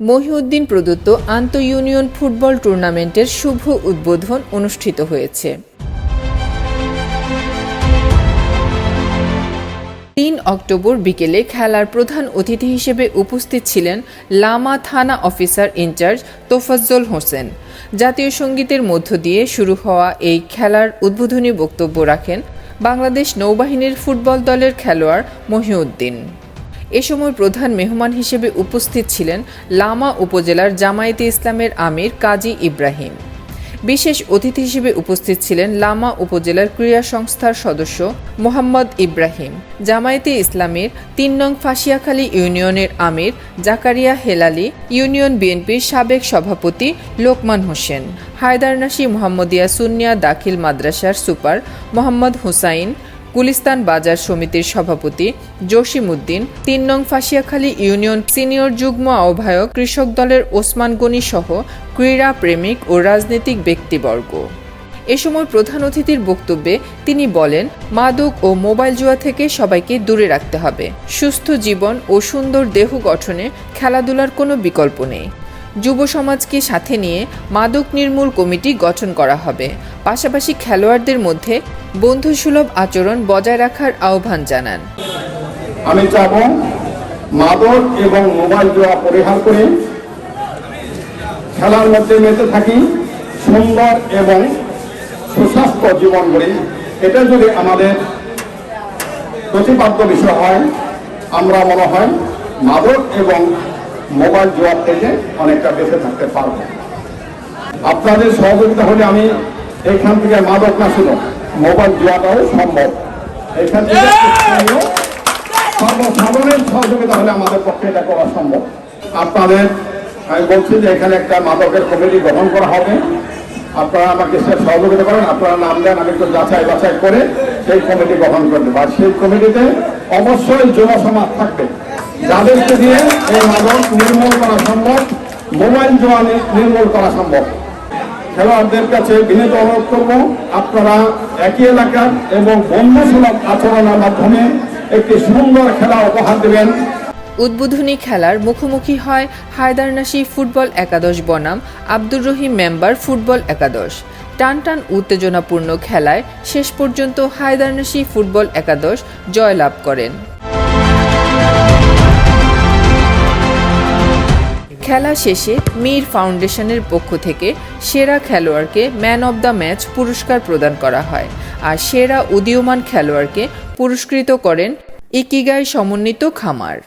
মহিউদ্দিন প্রদত্ত আন্ত union football টুর্নামেন্টের শুভ উদ্বোধন অনুষ্ঠিত হয়েছে। তিন অক্টোবর বিকেলে খেলার প্রধান অতিথি হিসেবে উপস্থিত ছিলেন লামা থানা অফিসার ইনচার্জ তোফাজ্জল হোসেন। জাতীয় সঙ্গীতের মধ্য দিয়ে শুরু হওয়া এই খেলার উদ্বোধনী বক্তব্য রাখেন বাংলাদেশ নৌবাহিনীর ফুটবল দলের খেলোয়াড় মহিউদ্দিন। এ সময় প্রধান মেহমান হিসেবে উপস্থিত ছিলেন লামা উপজেলার জামায়াতে ইসলামের আমির কাজী ইব্রাহিম। বিশেষ অতিথি হিসেবে উপস্থিত ছিলেন লামা উপজেলার ক্রীড়া সংস্থার সদস্য মোহাম্মদ ইব্রাহিম, জামায়াতে ইসলামের তিন নং ফাঁসিয়াখালী ইউনিয়নের আমির জাকারিয়া হেলালি, ইউনিয়ন বিএনপির সাবেক সভাপতি লোকমান হোসেন হায়দারনাসি মোহাম্মদিয়া সুনিয়া দাখিল মাদ্রাসার সুপার মোহাম্মদ হুসাইন গুলিস্তান বাজার সমিতির সভাপতি জসিমউদ্দিন, তিন নং ফাঁসিয়াখালী ইউনিয়ন সিনিয়র যুগ্ম আহ্বায়ক কৃষক দলের ওসমান গনি সহ ক্রীড়া প্রেমিক ও রাজনৈতিক ব্যক্তিবর্গ। এ সময় প্রধান অতিথির বক্তব্যে তিনি বলেন, মাদক ও মোবাইল জুয়া থেকে সবাইকে দূরে রাখতে হবে। সুস্থ জীবন ও সুন্দর দেহ গঠনে খেলাধুলার কোনো বিকল্প নেই। যুব সমাজকে সাথে নিয়ে মাদক নির্মূল কমিটি গঠন করা হবে। পাশাপাশি খেলোয়াড়দের মধ্যে বন্ধুসুলভ আচরণ বজায় রাখার আহ্বান জানান। আমি চাব মাদক এবং মোবাইল জুয়া পরিহার করে খেলার মধ্যে মেতে থাকি, সুন্দর এবং সুস্বাস্থ্য জীবন গড়ি। এটা যদি আমাদের প্রতিপাদ্য বিষয় হয়, আমরা মনে হয় মাদক এবং মোবাইল জুয়ার থেকে অনেকটা বেঁচে থাকতে পারব। আপনাদের সহযোগিতা হলে আমি এখান থেকে মাদক না শুধু মোবাইল জুয়াটাও সম্ভব। এখান থেকে সর্বসাধারণের সহযোগিতা হলে আমাদের পক্ষে এটা করা সম্ভব। আপনাদের আমি বলছি যে এখানে একটা মাদকের কমিটি গঠন করা হবে। আপনারা আমাকে সে সহযোগিতা করেন আপনারা নাম দেন আমি একটু যাচাই বাছাই করে সেই কমিটি গঠন করে বা সেই কমিটিতে অবশ্যই যুব সমাজ থাকবে। যাদেরকে দিয়ে এই মাদক নির্মূল করা সম্ভব মোবাইল জোয়ানি নির্মূল করা সম্ভব। খেলোয়াড়দের কাছে বিনীত অনুরোধ করব আপনারা একই এলাকার এবং বন্ধুসুলভ আচরণের মাধ্যমে একটি সুন্দর খেলা উপহার দেবেন। উদ্বোধনী খেলার মুখোমুখি হয় হায়দারনাসি ফুটবল একাদশ বনাম, আব্দুর রহিম মেম্বার ফুটবল একাদশ। টান টান উত্তেজনাপূর্ণ খেলায় শেষ পর্যন্ত হায়দারনাসি ফুটবল একাদশ জয়লাভ করেন। খেলা শেষে মীর ফাউন্ডেশনের পক্ষ থেকে সেরা খেলোয়াড়কে ম্যান অব দ্য ম্যাচ পুরস্কার প্রদান করা হয় আর সেরা উদীয়মান খেলোয়াড়কে পুরস্কৃত করেন ইকিগাই সমন্বিত খামার।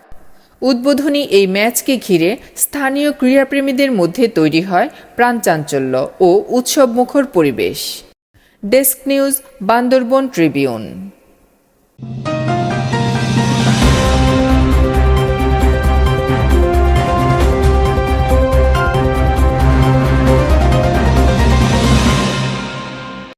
উদ্বোধনী এই ম্যাচকে ঘিরে স্থানীয় ক্রীড়াপ্রেমীদের মধ্যে তৈরি হয় প্রাণচাঞ্চল্য ও উৎসবমুখর পরিবেশ। Desk news, Bandarban Tribune.